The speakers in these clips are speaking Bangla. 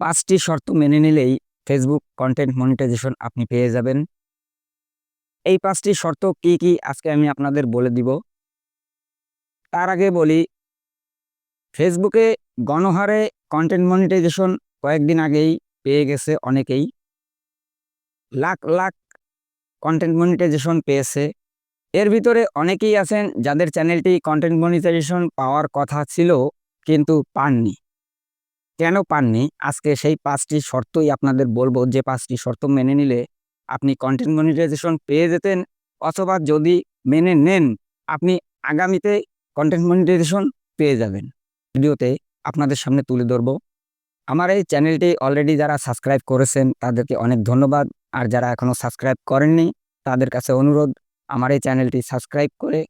পাঁচটি শর্ত মেনে নিলেই ফেসবুক কন্টেন্ট মনিটাইজেশন আপনি পেয়ে যাবেন। এই পাঁচটি শর্ত কি কি আজকে আমি আপনাদের বলে দিব। তার আগে বলি ফেসবুকে গণহারে কন্টেন্ট মনিটাইজেশন কয়েকদিন আগেই পেয়ে গেছে অনেকেই। লাখ লাখ কন্টেন্ট মনিটাইজেশন পেয়েছে। এর ভিতরে অনেকেই আছেন যাদের চ্যানেলটি কন্টেন্ট মনিটাইজেশন পাওয়ার কথা ছিল, কিন্তু পাননি। কেন পাননি? আজকে সেই পাঁচটি শর্তই আপনাদের বলব, যে পাঁচটি শর্ত মেনে নিলে আপনি কন্টেন্ট মনিটাইজেশন পেয়ে যেতেন, অথবা যদি মেনে নেন, আপনি আগামীতে কন্টেন্ট মনিটাইজেশন পেয়ে যাবেন। ভিডিওতে আপনাদের সামনে তুলে ধরবো। আমার এই চ্যানেলটি অলরেডি যারা সাবস্ক্রাইব করেছেন, তাদেরকে অনেক ধন্যবাদ। আর যারা এখনও সাবস্ক্রাইব করেননি, তাদের কাছে অনুরোধ, আমার এই চ্যানেলটি সাবস্ক্রাইব করে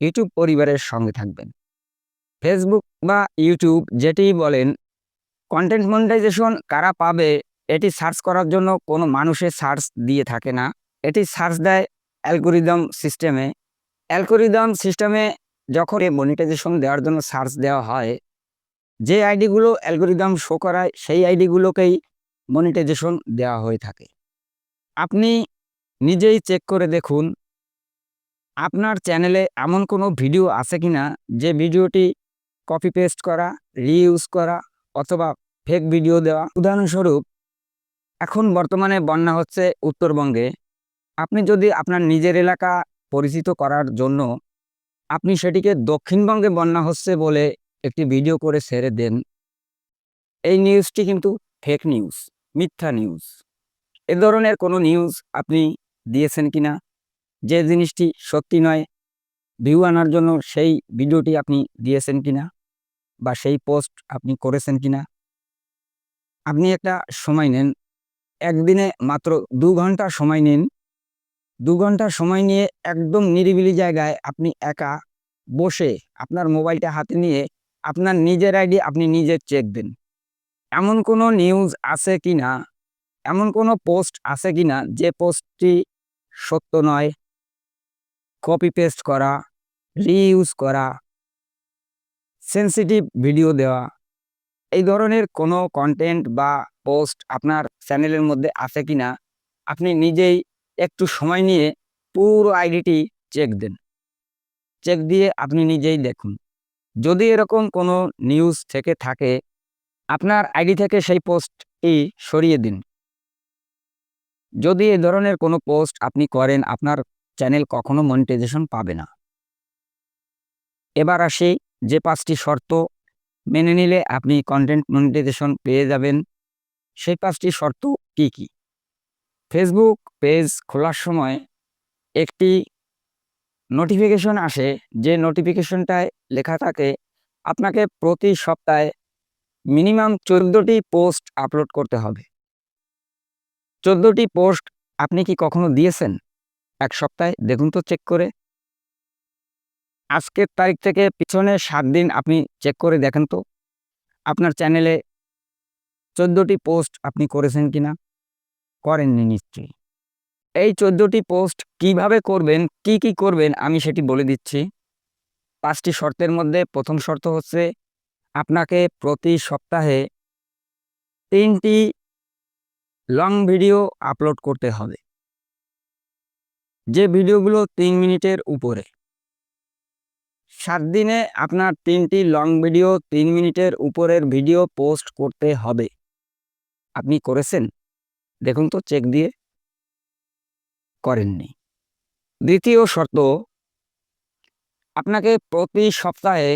ইউটিউব পরিবারের সঙ্গে থাকবেন। ফেসবুক বা ইউটিউব যেটি বলেন কন্টেন্ট মনিটাইজেশন কারা পাবে, এটি সার্চ করার জন্য কোনো মানুষের সার্চ দিয়ে থাকে না। এটি সার্চ দেয় অ্যালগোরিদম সিস্টেমে অ্যালগোরিদম সিস্টেমে যখন এই মনিটাইজেশন দেওয়ার জন্য সার্চ দেওয়া হয়, যে আইডিগুলো অ্যালগোরিদম শো করায়, সেই আইডিগুলোকেই মনিটাইজেশন দেওয়া হয়ে থাকে। আপনি নিজেই চেক করে দেখুন, আপনার চ্যানেলে এমন কোনো ভিডিও আছে কি না যে ভিডিওটি কপি পেস্ট করা রিইউজ করা, অথবা ফেক ভিডিও দেওয়া। উদাহরণস্বরূপ, এখন বর্তমানে বন্যা হচ্ছে উত্তরবঙ্গে। আপনি যদি আপনার নিজের এলাকা পরিচিত করার জন্য আপনি সেটিকে দক্ষিণবঙ্গে বন্যা হচ্ছে বলে একটি ভিডিও করে ছেড়ে দেন। এই নিউজটি কিন্তু ফেক নিউজ মিথ্যা নিউজ এ ধরনের কোনো নিউজ আপনি দিয়েছেন কিনা? যে জিনিসটি সত্যি নয় ভিউ আনার জন্য সেই ভিডিওটি আপনি দিয়েছেন কিনা? বা সেই পোস্ট আপনি করেছেন কিনা? আপনি একটা সময় নেন। একদিনে মাত্র দু ঘণ্টা সময় নিন। দু ঘণ্টা সময় নিয়ে একদম নিরিবিলি জায়গায় আপনি একা বসে আপনার মোবাইলটা হাতে নিয়ে আপনার নিজের আইডি আপনি নিজের চেক দিন। এমন কোনো নিউজ আছে কি না এমন কোনো পোস্ট আছে কি না যে পোস্টটি সত্য নয়? কপি পেস্ট করা, রিইউজ করা, সেন্সিটিভ ভিডিও দেওয়া এই ধরনের কোনো কন্টেন্ট বা পোস্ট আপনার চ্যানেলের মধ্যে আছে কি না আপনি নিজেই একটু সময় নিয়ে পুরো আইডিটি চেক দেন। চেক দিয়ে আপনি নিজেই দেখুন। যদি এরকম কোনো নিউজ থেকে থাকে, আপনার আইডি থেকে সেই পোস্টটি সরিয়ে দিন। যদি এ ধরনের কোনো পোস্ট আপনি করেন, আপনার চ্যানেল কখনো মনিটাইজেশন পাবে না। এবার আসি যে পাঁচটি শর্ত মেনে নিলে আপনি কন্টেন্ট মনিটাইজেশন পেয়ে যাবেন। সেই পাঁচটি শর্ত কি কি? ফেসবুক পেজ খোলার সময় একটি নোটিফিকেশন আসে, যে নোটিফিকেশনটায় লেখা থাকে, আপনাকে প্রতি সপ্তাহে মিনিমাম চোদ্দোটি পোস্ট আপলোড করতে হবে। চোদ্দোটি পোস্ট আপনি কি কখনো দিয়েছেন? এক সপ্তাহে? দেখুন তো চেক করে। আজকের তারিখ থেকে পিছনে সাত দিন আপনি চেক করে দেখেন তো। আপনার চ্যানেলে চোদ্দোটি পোস্ট আপনি করেছেন কিনা? করেননি নিশ্চয়ই। এই চোদ্দোটি পোস্ট কীভাবে করবেন, কি কি করবেন আমি সেটি বলে দিচ্ছি। পাঁচটি শর্তের মধ্যে প্রথম শর্ত হচ্ছে আপনাকে প্রতি সপ্তাহে তিনটি লং ভিডিও আপলোড করতে হবে। যে ভিডিওগুলো তিন মিনিটের উপরে সাত দিনে আপনার তিনটি লং ভিডিও তিন মিনিটের উপরের ভিডিও পোস্ট করতে হবে। আপনি করেছেন? দেখুন তো চেক দিয়ে। করেননি। দ্বিতীয় শর্ত, আপনাকে প্রতি সপ্তাহে,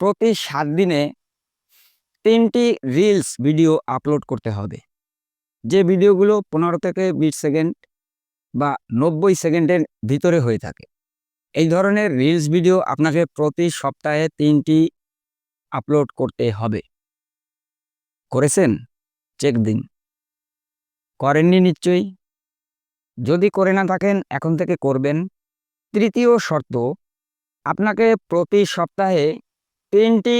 প্রতি সাত দিনে তিনটি রিলস ভিডিও আপলোড করতে হবে। যে ভিডিওগুলো পনেরো থেকে বিশ সেকেন্ড বা নব্বই সেকেন্ডের ভিতরে হয়ে থাকে। এই ধরনের রিলস ভিডিও আপনাকে প্রতি সপ্তাহে তিনটি আপলোড করতে হবে। করেছেন? চেক দিন। করেননি নিশ্চয়ই? যদি করে না থাকেন, এখন থেকে করবেন। তৃতীয় শর্ত, আপনাকে প্রতি সপ্তাহে তিনটি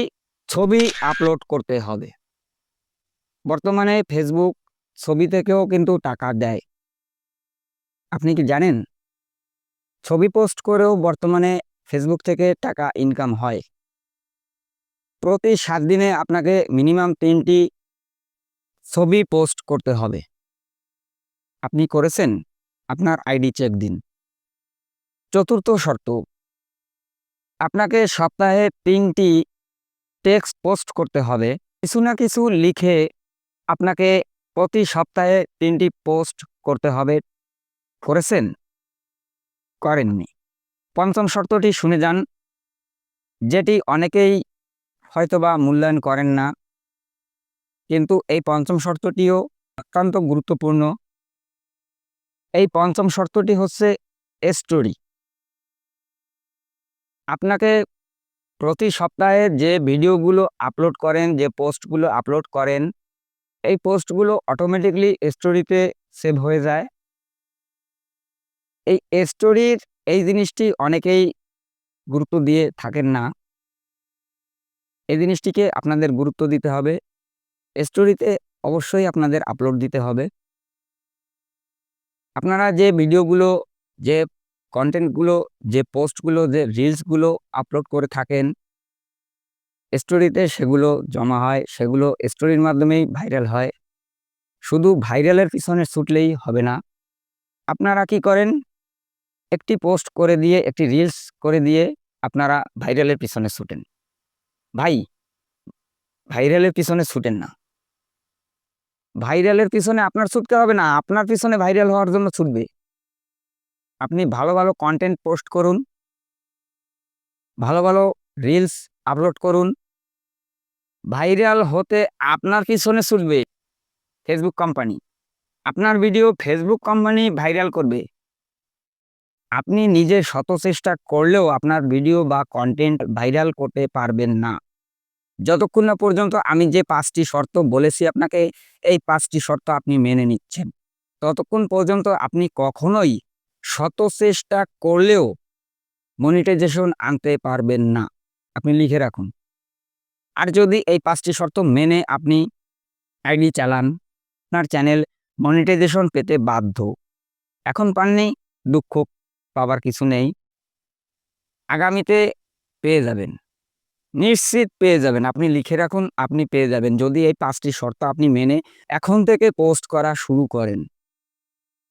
ছবি আপলোড করতে হবে। বর্তমানে ফেসবুক ছবি থেকেও কিন্তু টাকা দেয়। আপনি কি জানেন? ছবি পোস্ট করেও বর্তমানে ফেসবুক থেকে টাকা ইনকাম হয়। প্রতি সাত দিনে আপনাকে মিনিমাম তিনটি ছবি পোস্ট করতে হবে। আপনি করেছেন? আপনার আইডি চেক দিন। চতুর্থ শর্ত, আপনাকে সপ্তাহে তিনটি টেক্সট পোস্ট করতে হবে। কিছু না কিছু লিখে আপনাকে প্রতি সপ্তাহে তিনটি পোস্ট করতে হবে। করেছেন? করেননি। পঞ্চম শর্তটি শুনে যান, যেটি অনেকেই হয়তোবা মূল্যায়ন করেন না, কিন্তু এই পঞ্চম শর্তটিও অত্যন্ত গুরুত্বপূর্ণ। এই পঞ্চম শর্তটি হচ্ছে স্টোরি। আপনাকে প্রতি সপ্তাহে যে ভিডিওগুলো আপলোড করেন, যে পোস্টগুলো আপলোড করেন, এই পোস্টগুলো অটোমেটিকলি স্টোরিতে সেভ হয়ে যায়। এই স্টোরির এই জিনিসটি অনেকেই গুরুত্ব দিয়ে থাকেন না। এই জিনিসটিকে আপনাদের গুরুত্ব দিতে হবে। স্টোরিতে অবশ্যই আপনাদের আপলোড দিতে হবে। আপনারা যে ভিডিওগুলো, যে কন্টেন্টগুলো যে পোস্টগুলো যে রিলসগুলো আপলোড করে থাকেন স্টোরিতে সেগুলো জমা হয়, সেগুলো স্টোরির মাধ্যমেই ভাইরাল হয়। শুধু ভাইরালের পিছনে ছুটলেই হবে না। আপনারা কি করেন? একটি পোস্ট করে দিয়ে, একটি রিলস করে দিয়ে আপনারা ভাইরালের পিছনে ছুটেন। ভাই, ভাইরালের পিছনে ছুটেন না। ভাইরালের পিছনে আপনার ছুটতে হবে না, আপনার পিছনে ভাইরাল হওয়ার জন্য ছুটবে। আপনি ভালো ভালো কন্টেন্ট পোস্ট করুন, ভালো ভালো রিলস আপলোড করুন। ভাইরাল হতে আপনার পিছনে ছুটবে ফেসবুক কোম্পানি আপনার ভিডিও ফেসবুক কোম্পানি ভাইরাল করবে। আপনি নিজে শত চেষ্টা করলেও আপনার ভিডিও বা কন্টেন্ট ভাইরাল করতে পারবেন না। যতক্ষণ না পর্যন্ত আমি যে পাঁচটি শর্ত বলেছি আপনাকে, এই পাঁচটি শর্ত আপনি মেনে নিচ্ছেন। ততক্ষণ পর্যন্ত আপনি কখনোই শত চেষ্টা করলেও মনিটাইজেশন আনতে পারবেন না। আপনি লিখে রাখুন। আর যদি এই পাঁচটি শর্ত মেনে আপনি আইডি চালান, আপনার চ্যানেল মনিটাইজেশন পেতে বাধ্য। এখন পাননি, দুঃখ পাবার কিছু নেই। আগামীতে পেয়ে যাবেন। নিশ্চিত পেয়ে যাবেন। আপনি লিখে রাখুন, আপনি পেয়ে যাবেন। যদি এই পাঁচটি শর্ত আপনি মেনে এখন থেকে পোস্ট করা শুরু করেন।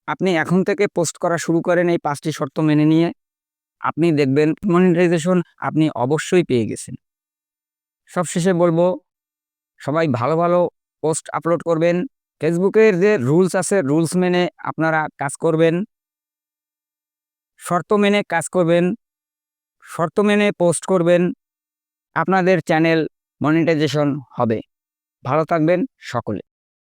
আপনি এখন থেকে পোস্ট করা শুরু করেন এই পাঁচটি শর্ত মেনে নিয়ে। আপনি দেখবেন মনিটাইজেশন আপনি অবশ্যই পেয়ে গেছেন। সবশেষে বলব, সবাই ভালো ভালো পোস্ট আপলোড করবেন। ফেসবুকের যে রুলস আছে, রুলস মেনে আপনারা কাজ করবেন। শর্ত মেনে কাজ করবেন, শর্ত মেনে পোস্ট করবেন, আপনাদের চ্যানেল মনিটাইজেশন হবে। ভালো থাকবেন সকলে।